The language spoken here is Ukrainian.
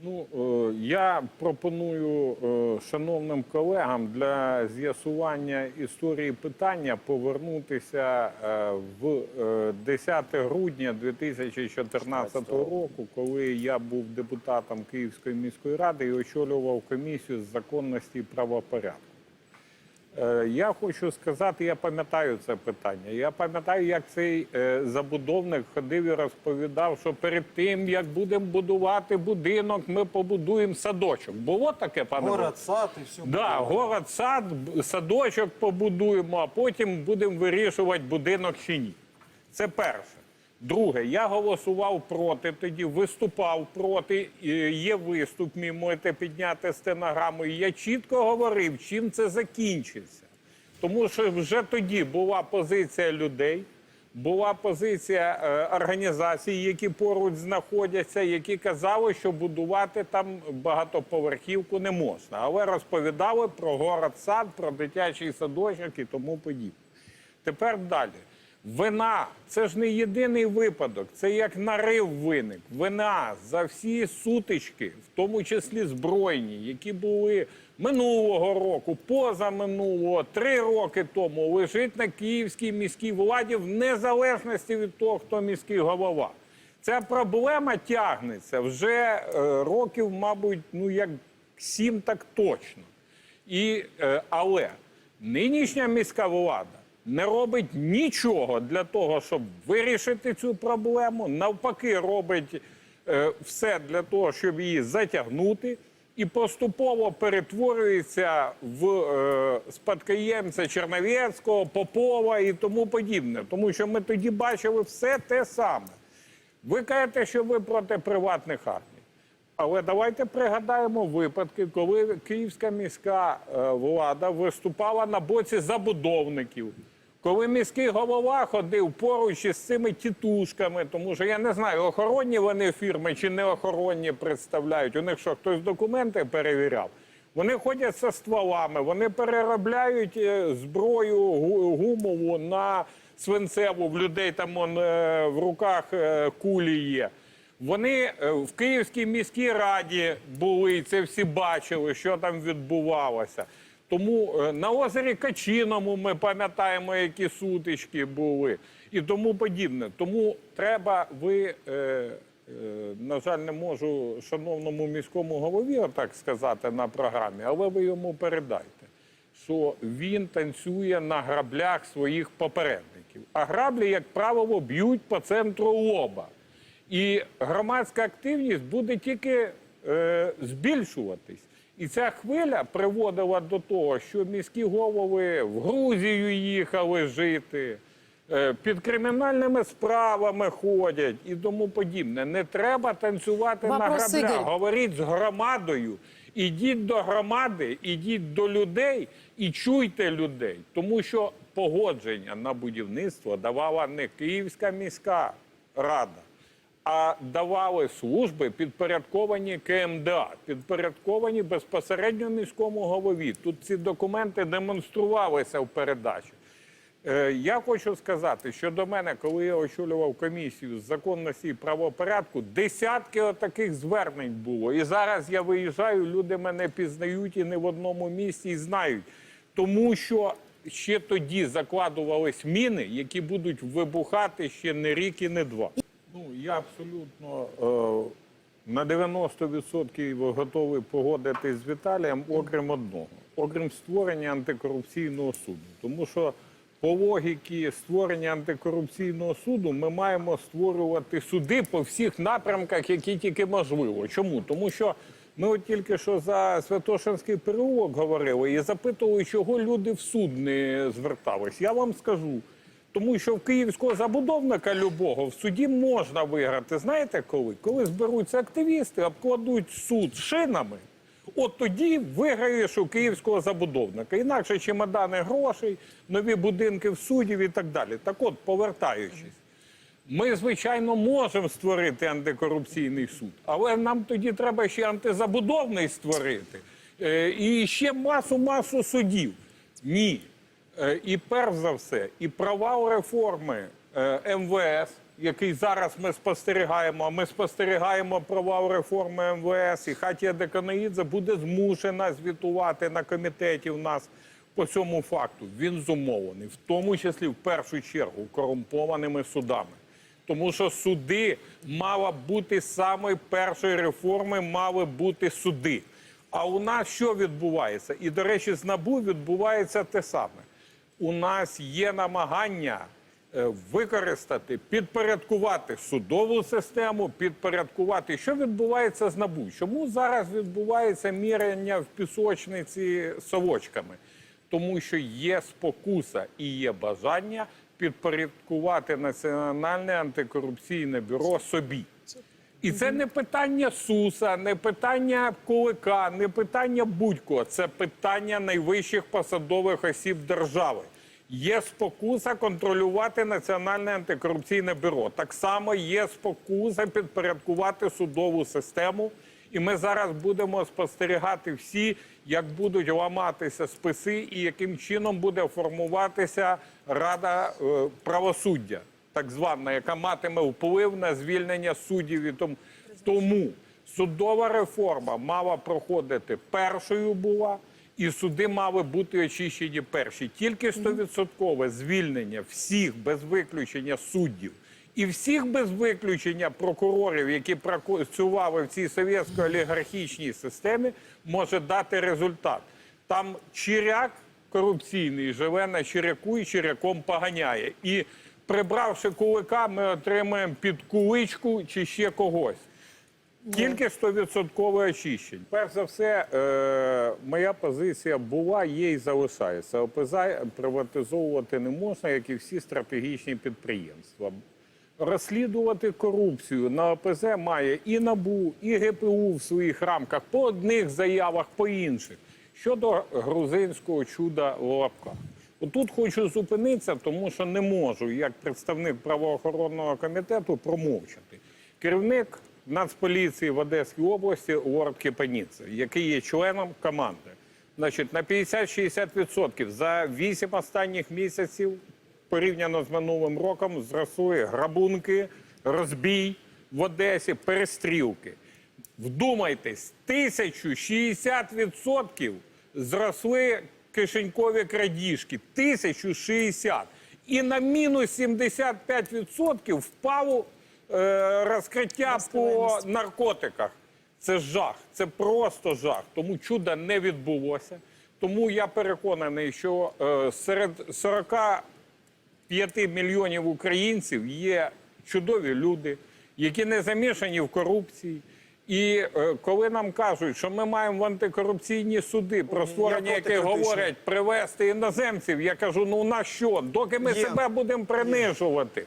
Ну, е, я пропоную е, шановним колегам для з'ясування історії питання повернутися е, в е, 10 грудня 2014 року, коли я був депутатом Київської міської ради і очолював комісію з законності і правопорядку. Е, Я хочу сказати, я пам'ятаю це питання. Я пам'ятаю, як цей е, забудовник ходив і розповідав, що перед тим, як будемо будувати будинок, ми побудуємо садочок. Було таке, пане Город, сад и все. Да, город, сад, садочок побудуємо, а потім будемо вирішувати будинок чи ні. Це перше. Друге, я голосував проти тоді, виступав проти. Є виступ, мій можете підняти стенограму. І я чітко говорив, чим це закінчиться. Тому що вже тоді була позиція людей, була позиція е, організацій, які поруч знаходяться, які казали, що будувати там багатоповерхівку не можна. Але розповідали про город сад, про дитячий садочок і тому подібне. Тепер далі. Вина це ж не єдиний випадок, це як нарив виник. Вина за всі сутички, в тому числі збройні, які були минулого року, позаминулого, три роки тому, лежить на київській міській владі в незалежності від того, хто міський голова. Ця проблема тягнеться вже е, років, мабуть, ну як сім, так точно. І, е, але нинішня міська влада не робить нічого для того, щоб вирішити цю проблему. Навпаки, робить е, все для того, щоб її затягнути, і поступово перетворюється в е, спадкоємця Черновецького, Попова і тому подібне. Тому що ми тоді бачили все те саме. Ви кажете, що ви проти приватних армій. Але давайте пригадаємо випадки, коли київська міська е, влада виступала на боці забудовників. Коли міський голова ходив поруч із цими тітушками, тому що я не знаю, охоронні вони фірми чи не охоронні представляють. У них що хтось документи перевіряв. Вони ходять зі стволами, вони переробляють е, зброю гумову на свинцеву. В людей там он, е, в руках е, кулі є. Вони в Київській міській раді були, це всі бачили, що там відбувалося. Тому е, на озері Качиному ми пам'ятаємо, які сутички були і тому подібне. Тому треба ви. Е, е, на жаль, не можу шановному міському голові так сказати на програмі, але ви йому передайте, що він танцює на граблях своїх попередників. А граблі, як правило, б'ють по центру лоба. І громадська активність буде тільки е, збільшуватись. І ця хвиля приводила до того, що міські голови в Грузію їхали жити, е, під кримінальними справами ходять і тому подібне. Не треба танцювати на Вопрос, граблях. Ігор. Говоріть з громадою, ідіть до громади, ідіть до людей і чуйте людей. Тому що погодження на будівництво давала не Київська міська рада, а давали служби підпорядковані КМДА, підпорядковані безпосередньо міському голові. Тут ці документи демонструвалися в передачі. Е, Я хочу сказати, що до мене, коли я очолював комісію з законності і правопорядку, десятки таких звернень було. І зараз я виїжджаю, люди мене пізнають і не в одному місці і знають. Тому що ще тоді закладувались міни, які будуть вибухати ще не рік і не два. Ну, я абсолютно е, на 90% готовий погодитись з Віталієм, окрім одного, окрім створення антикорупційного суду. Тому що по логіки створення антикорупційного суду ми маємо створювати суди по всіх напрямках, які тільки можливо. Чому? Тому що ми от тільки що за Святошинський переулок говорили і запитували, чого люди в суд не звертались. Я вам скажу. Тому що в київського забудовника любого в суді можна виграти. Знаєте коли? Коли зберуться активісти, обкладуть суд шинами, от тоді виграєш у київського забудовника. Інакше чемодани грошей, нові будинки в судів і так далі. Так от, повертаючись, ми, звичайно, можемо створити антикорупційний суд, але нам тоді треба ще антизабудовний створити. Е, і ще масу-масу судів. Ні. Е, І перш за все, і провал реформи е, МВС, який зараз ми спостерігаємо, а ми спостерігаємо провал реформи МВС, і Хатія Деканаїдзе буде змушена звітувати на комітеті у нас по цьому факту. Він зумовлений, в тому числі в першу чергу корумпованими судами. Тому що суди мала бути саме першої реформи, мали бути суди. А у нас що відбувається? І, до речі, з НАБУ відбувається те саме. У нас є намагання е, використати, підпорядкувати судову систему, підпорядкувати. Що відбувається з НАБУ? Чому зараз відбувається міряння в пісочниці совочками? Тому що є спокуса і є бажання підпорядкувати Національне антикорупційне бюро собі. І це не питання Суса, не питання Кулика, не питання будь-кого. Це питання найвищих посадових осіб держави. Є спокуса контролювати Національне антикорупційне бюро. Так само є спокуса підпорядкувати судову систему. І ми зараз будемо спостерігати всі, як будуть ламатися списи і яким чином буде формуватися Рада е, правосуддя так звана, яка матиме вплив на звільнення суддів. І тому, тому судова реформа мала проходити першою була, і суди мали бути очищені перші. Тільки 100% звільнення всіх без виключення суддів. І всіх без виключення прокурорів, які працювали в цій совєтсько-олігархічній системі, може дати результат. Там чиряк корупційний живе на чиряку і чиряком поганяє. І прибравши кулика, ми отримаємо під куличку чи ще когось. Тільки 100% очищень. Перш за все, е, моя позиція була, є і залишається. ОПЗ приватизовувати не можна, як і всі стратегічні підприємства. Розслідувати корупцію на ОПЗ має і НАБУ, і ГПУ в своїх рамках по одних заявах, по інших. Щодо грузинського чуда в лапках. Отут хочу зупинитися, тому що не можу, як представник правоохоронного комітету, промовчати. Керівник Нацполіції в Одеській області Лорд Кіпаніце, який є членом команди. Значить, на 50-60% за 8 останніх місяців порівняно з минулим роком зросли грабунки, розбій в Одесі, перестрілки. Вдумайтесь, 1060% зросли кишенькові крадіжки. 1060. І на мінус 75% впало е, розкриття по наркотиках. Це жах, це просто жах. Тому чуда не відбулося. Тому я переконаний, що е, серед 45 мільйонів українців є чудові люди, які не замішані в корупції. І е, коли нам кажуть, що ми маємо в антикорупційні суди, про створення які яких говорять привезти іноземців, я кажу: ну на що? Доки ми Є. себе будемо принижувати.